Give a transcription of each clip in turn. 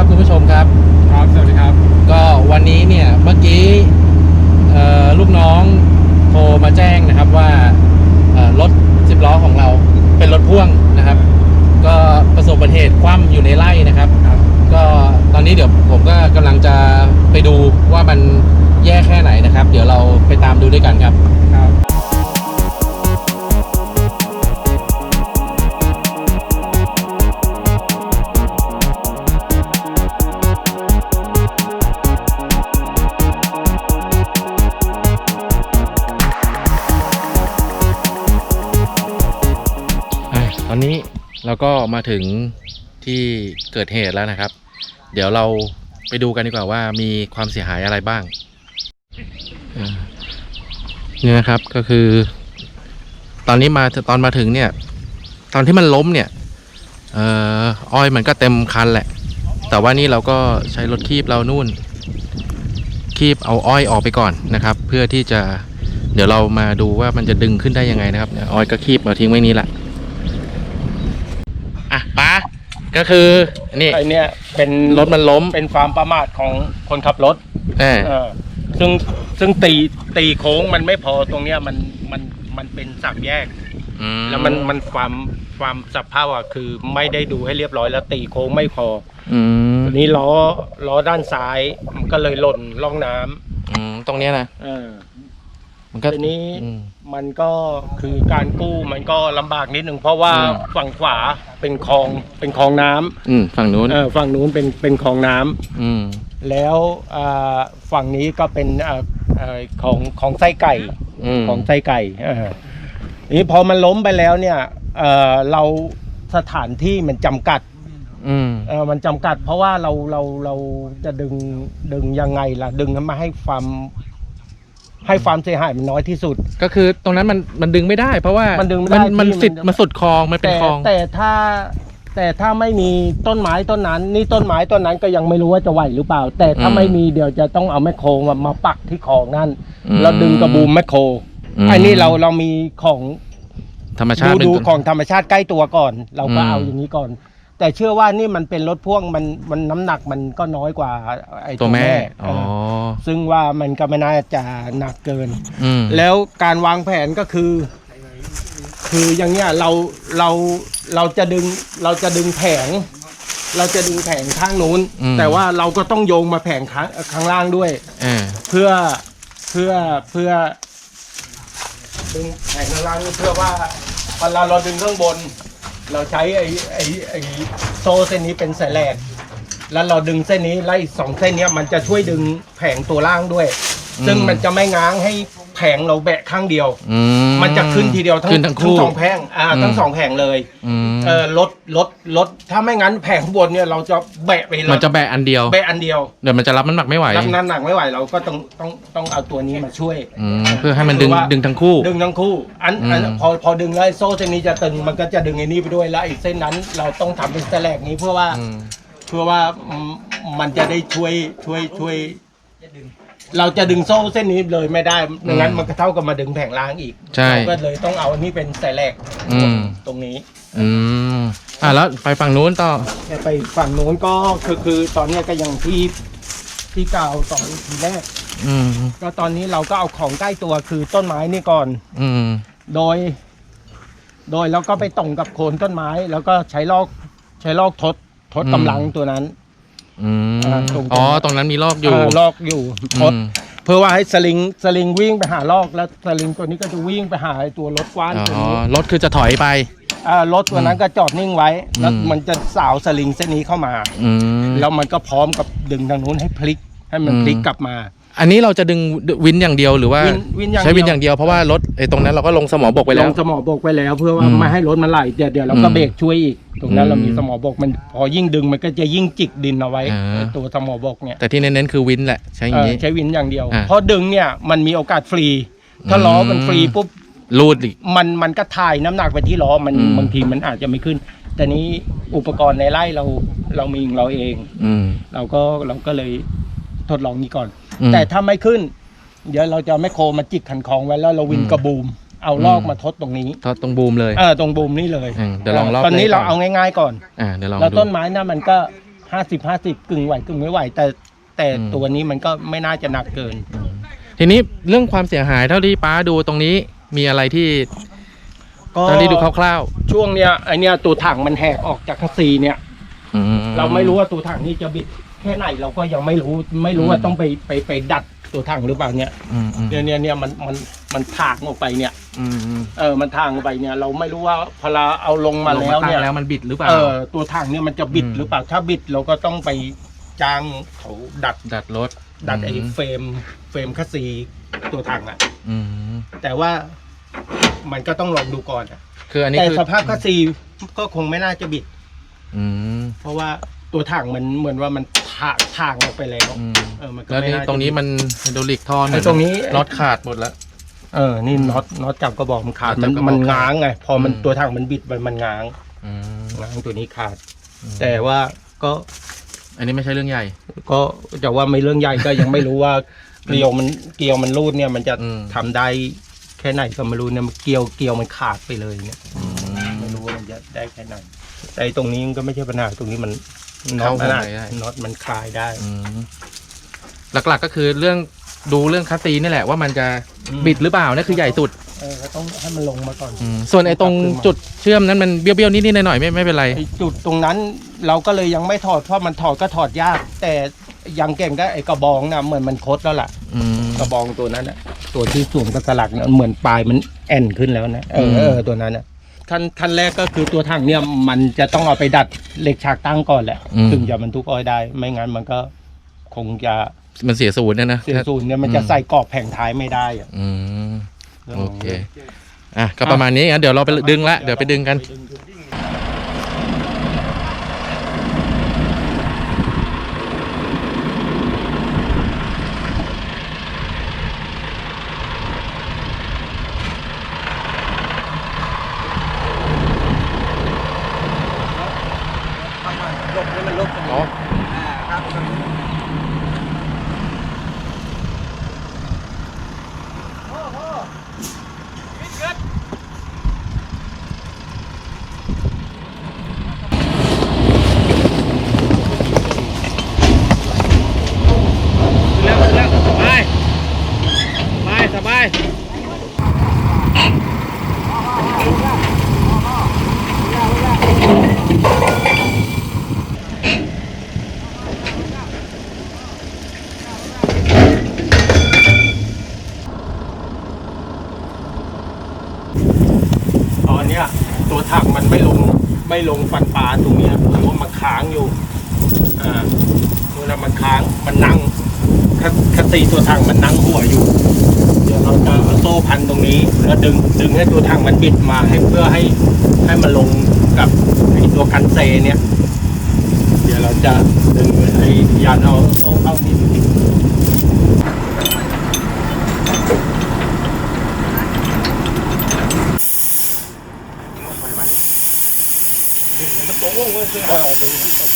ครับคุณผู้ชมครับ ครับ สวัสดีครับ ก็วันนี้เนี่ยเมื่อกี้เอ่อลูกน้องโทรมาแจ้งนะครับว่าเอ่อรถสิบล้อของเราเป็นรถพ่วงนะครับ ก็ประสบอุบัติเหตุคว่ำอยู่ในไร่นะครับครับก็ตอนนี้เดี๋ยวผมก็กำลังจะไปดูว่ามันแย่แค่ไหนนะครับ เดี๋ยวเราไปตามดูด้วยกันครับ ตอนนี้เราก็มาถึงที่เกิดเหตุแล้วนะครับ เดี๋ยวเราไปดูกันดีกว่าว่ามีความเสียหายอะไรบ้างนี่นะครับก็คือ ตอนนี้มาตอนมาถึงเนี่ย ตอนที่มันล้มเนี่ยเอ่ออ้อยมันก็เต็มคันแหละ แต่ว่านี่เราก็ใช้รถคีบเรานู่น คีบเอาอ้อยออกไปก่อนนะครับ เพื่อที่จะเดี๋ยวเรามาดูว่ามันจะดึงขึ้นได้ยังไงนะครับอ้อยก็คีบมาทิ้งไว้นี้แหละอะป้า ก็คือนี่ไอเนี้ยเป็นรถมันล้มเป็นความประมาทของคนขับรถเออเออซึ่งซึ่งตีตีโค้งมันไม่พอตรงเนี้ยมันมันมันเป็นสามแยก อืแล้วมันมันความความสภาพอะคือไม่ได้ดูให้เรียบร้อยแล้วตีโค้งไม่พออืมทีนี้ล้อล้อด้านซ้ายมันก็เลยหล่นล่องน้ำอืมตรงเนี้ยนะเออ มันก็ทีนี้อืม มันก็คือการกู้มันก็ลำบากนิดหนึ่งเพราะว่าอืม ฝั่งขวาเป็นคลองเป็นคลองน้ำอืมฝั่งนู้นเออฝั่งนู้นเป็นเป็นคลองน้ำอืมแล้วอ่าฝั่งนี้ก็เป็นอ่าเอ่อของของไส้ไก่ อืมของไส้ไก่เออนี่พอมันล้มไปแล้วเนี่ยเออเราสถานที่มันจำกัดอืมเออมันจำกัด เพราะว่าเราเราเราจะดึงดึงยังไงล่ะ ดึงมาให้ความ ให้ความเสียหายมันน้อยที่สุด ก็คือตรงนั้นมันมันดึงไม่ได้ เพราะว่ามนดึงไม่ได้มันที่สิดมันมันสุดคลองมันเป็นแต่คลอง แต่ถ้าแต่ถ้าไม่มีต้นไม้ต้นนั้น นี่ต้นไม้ต้นนั้นก็ยังไม่รู้ว่าจะไหวหรือเปล่า แต่ถ้าอืมไม่มีเดี๋ยวจะต้องเอาแมคโครมามาปักที่คลองนั่นอืม แล้วดึงกระบูมแมคโครอืมอันนี้เราเรามีของธรรมชาดูติเป็นดูต้นของธรรมชาติใกล้ตัวก่อน เราก็อืมเอาอย่างนี้ก่อน แต่เชื่อว่านี่มันเป็นรถพ่วงมันมันน้ำหนักมันก็น้อยกว่าไอ้ตัวแม่เออ๋ออ ซึ่งว่ามันก็ไม่น่าจะหนักเกิน อืมแล้วการวางแผนก็คือ คืออย่างเงี้ยเราเราเราจะดึงเราจะดึงแผง เราจะดึงแผงข้างนู้น อืม แต่ว่าเราก็ต้องโยงมาแผงข้างข้างล่างด้วย เออเพื่อเพื่อเพื่อดึงแผงข้างล่างนี่เพื่อว่าเวลาเราดึงข้างบน เราใช้ไอ้ไอ้ไอ้โซ่เส้นนี้เป็นสายแหลก แล้วเราดึงเส้นนี้ไล่สองเส้นเนี้ยมันจะช่วยดึงแผงตัวล่างด้วย ซึ่งมันจะไม่ง้างให้แผงเราแบะข้างเดียว อื มันจะขึ้นทีเดียวทั้งขึ้นทั้งคู่สองแผงอ่าอืม ทั้งสองแผงเลยอืมเออลดลดลดถ้าไม่งั้นแผงข้างบนเนี่ยเราจะแบะไปเลยมันจะแบะอันเดียว แบะอันเดียวเดี๋ยวมันจะรับน้ำหนักไม่ไหวรับน้ำหนักไม่ไหวเราก็ต้องต้องต้องเอาตัวนี้มาช่วย อืมเพื่อให้มันดึงคือว่า ดึงทั้งคู่ ดึงทั้งคู่อันอันอืม พอพอดึงแล้วไอ้โซ่เส้นนี้จะตึงมันก็จะดึงไอ้นี่ไปด้วยแล้วไอ้เส้นนั้นเราต้องทำเป็นแสลกนี้เพื่อว่า อืม เพื่อว่าอืมมันจะได้ช่วยช่วยช่วย เราจะดึงโซ่เส้นนี้เลยไม่ได้ไม่งั้นมันก็เท่ากับมาดึงแผงล่างอีกใช่ เราก็เลยต้องเอาอันนี้เป็นแสลกอืม ตรงนี้ อืม อะแล้วไปฝั่งนู้นต่อ แต่ไปฝั่งโน้นก็คือคือตอนเนี้ยก็ยังที่ที่กล่าวตอนทีแรก อืม ก็ตอนนี้เราก็เอาของใกล้ตัวคือต้นไม้นี่ก่อน อืม โดย โดยแล้วก็ไปตรงกับโคนต้นไม้ แล้วก็ใช้ลอกใช้ลอกทด ทดกำลังตัวนั้นอืมอ่าตรงอ๋อตรงนั้นมีลอกอยู่เลอกอยู่ทด อืม เพื่อว่าให้สลิงสลิงวิ่งไปหาลอกแล้วสลิงตัวนี้ก็จะวิ่งไปหาไอ้ตัวรถกว้านอ๋ตัวอนี้รถคือจะถอยไปอ่ารถตัวนั้นก็จอดนิ่งไว้ แล้วอืม มันจะสาวสลิงเส้นนี้เข้ามา อืม แล้วมันก็พร้อมกับดึงทางนู้นให้พลิก ให้มันอืม พลิกกลับมา อันนี้เราจะดึงวินอย่างเดียวหรือว่าวินวินอย่างใช้วินเดียวอย่างเดียวเพราะว่ารถไอ้ตรงนั้นเราก็ลงสมอบกไปลแล้ว งสมอบกไว้แล้วเพื่อว่าอืมไม่ให้รถมันไหลเดี๋ยวเดี๋ยวเราก็อืมเบรกช่วยอีกตรงนั้นอืมเรามีสมอบกมันพอยิ่งดึงมันก็จะยิ่งจิกดินเอาไว้อ่า ไอ้ตัวสมอบกเนี่ยแต่ที่เน้นๆคือวินแหละใช้อย่างเอนี้อใช้วินอย่างเดียวอ่าเพราะดึงเนี่ยมันมีโอกาสฟรี ถ้าล้อมันฟรีปุ๊บ รูดอีก มันมันก็ถ่ายน้ำหนักไปที่ล้อมันอืม บางทีมันอาจจะไม่ขึ้น แต่นี้อุปกรณ์ในไร่เราเรามีของเราเอง อืม เราก็เราก็เลยทดลองนี้ก่อน อืม แต่ถ้าไม่ขึ้น เดี๋ยวเราจะไม่โครมาจิกขันคองไว้แล้วเราวินอืมกระบูม เอาลอกอืมมาทดตรงนี้ทอดตรงบูมเลย เออตรงบูมนี่เลยอืมเดี๋ยวลองลอกตอนนี้เลยก่เราอน เอาง่ายๆก่อนอ่าเดี๋ยวลองแล้วดู ต้นไม้น่ะมันก็ห้าสิบห้าสิบกึ่งไหวกึ่งไม่ไหว แต่แต่อืม ตัวนี้มันก็ไม่น่าจะหนักเกิน ทีนี้เรื่องความเสียหายเท่าที่ป้าดูตรงนี้มีอะไรที่ก็เท่าที่ดูคร่าวช่วงเนี้ยไอเนี้ยตัวถังมันแหกออกจากคัสซีเนี่ย ๆอืมเราไม่รู้ว่าตัวถังนี่จะบิด แค่ไหนเราก็ยังไม่รู้ไม่รู้ว่าอืมต้องไปไปไปดัดตัวถังหรือเปล่าเนี่ยอืมอืมเนี่ยเนี่ยเนี่ยมันมันมันถากออกไปเนี่ยอืมอืมเออมันทางออกไปเนี่ย เราไม่รู้ว่าพอเราเอาลงมาแล้วงเนี่ยตั้งแล้วมันบิดหรือเปล่า เออตัวถังเนี่ยมันจะบิดอืม หรือเปล่าถ้าบิดเราก็ต้องไปจ้างเขาดัดดัดรถดัดไอ้มเฟรมเฟรมคัสซีตัวถังอะอืมแต่ว่ามันก็ต้องลองดูก่อนอะคืออันนี้แต่คือสภาพคัสซีก็คงไม่น่าจะบิด อืมเพราะว่าตัวถังมันเหมือนว่ามัน ถากทางออกไปแล้ว อืมเออมันก็แล้วไม่นี่น่าจะ ตรงนี้มันไฮดรอลิกท่อไอ้ตรงนี้ น็อตขาดหมดแล้ว เออนี่น็อตน็อตจับกระบอกมันขาดน็มัอตนจับกระบอกมันง้างไงพอมันอืม ตัวถังมันบิดไปมันง้างอืมง้างตัวนี้ขาดอืมแต่ว่าก็อันนี้ไม่ใช่เรื่องใหญ่ ก็จะว่าไม่เรื่องใหญ่ก็ยังไม่รู้ว่า เกลียวมันเกลียวมันรูดเนี่ยมันจะอืม ทำได้แค่ไหนก็ไม่รู้เนี่ยมันเกลียวเกลียวมันขาดไปเลยเนี่ยอืมไม่รู้ว่ามันจะได้แค่ไหนแต่ไอ้ตรงนี้มันก็ไม่ใช่ปัญหาตรงนี้มัน น็อเข้าตมันข้างในได้น็อตมันคลายได้อืมหลักๆก็คือเรื่องดูเรื่องคัสซีนี่แหละว่ามันจะอืมบิดหรือเปล่านี่คือใหญ่สุดเออก็ต้องให้มันลงมาก่อนอืมส่วนไอ้ตรงจุดเชื่อมนั้นมันเบี้ยวๆนิดๆหน่อยๆไม่ไม่เป็นไรไอ้จุดตรงนั้นเราก็เลยยังไม่ถอดเพราะมันถอดก็ถอดยาก แต่ยังเก่งได้ไอ้กระบองนะเหมือนมันคดแล้วล่ะอืมกระบองตัวนั้นนะตัวที่สวมกับสลักเนี่ยเหมือนปลายมันแอนขึ้นแล้วนะเอออืมเออตัวนั้นนะ ขั้นขั้นแรกก็คือตัวถังเนี่ยมันจะต้องเอาไปดัดเหล็กฉากตั้งก่อนแหละถึงจะบรรทุกอ้อยได้ ไม่งั้นมันก็คงจะมันเสียศูนย์นะนะ เสียศูนย์เนี่ยมันจะใส่กรอบแผงท้ายไม่ได้อะอืม โอเค อะ ก็ประมาณนี้งั้นเดี๋ยวเราไปดึงละ เดี๋ยวไปดึงกันลบให้มันลบ อ๋อ เร็วเร็วไปไปสบาย ตอนเนี้ยตัวถัง มันไม่ลงไม่ลงฟันปลาตรงนี้หรือว่ามันค้างอยู่อ่าตัวนั้นมันค้างมันนั่งคคติตัวถังมันนั่งหัวอยู่ เดี๋ยวเราจะเอาโซ่พันตรงนี้ แล้วดึงดึงให้ตัวถังมันบิดมาให้เพื่อให้ให้มันลงกับไอ้ตัวกันเซเนี่ย เดี๋ยวเราจะดึงไอ้ยานเอาโซ่เข้านี่ ดึงให้มันโป้งเว้ยเพื่อดึงให้ตรง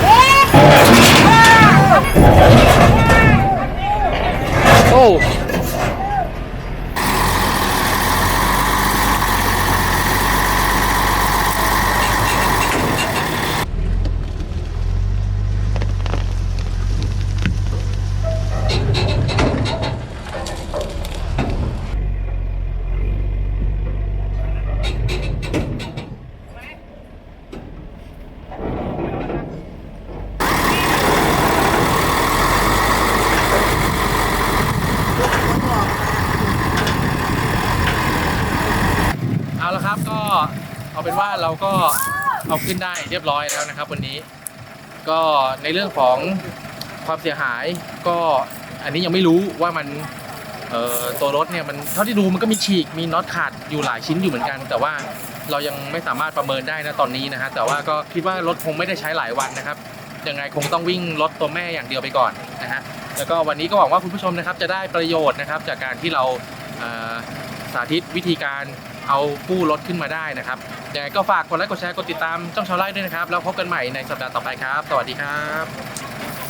โอ้เอา ละครับก็เอาเป็นว่าเราก็เอาขึ้นได้เรียบร้อยแล้วนะครับ วันนี้ ก็ในเรื่องของความเสียหายก็อันนี้ยังไม่รู้ว่ามันเอ่อตัวรถเนี่ยมันเท่าที่ดูมันก็มีฉีกมีน็อตขาดอยู่หลายชิ้นอยู่เหมือนกัน แต่ว่าเรายังไม่สามารถประเมินได้นะตอนนี้นะฮะแต่ว่าก็คิดว่ารถคงไม่ได้ใช้หลายวันนะครับยังไงคงต้องวิ่งรถตัวแม่อย่างเดียวไปก่อนนะฮะแล้วก็วันนี้ก็หวังว่าคุณผู้ชมนะครับจะได้ประโยชน์นะครับจากการที่เรา สาธิตวิธีการเอากู้รถขึ้นมาได้นะครับยังไงก็ฝากกดไลค์กดแชร์กดติดตามช่องชาวไร่ด้วยนะครับ แล้วพบกันใหม่ในสัปดาห์ต่อไปครับ สวัสดีครับ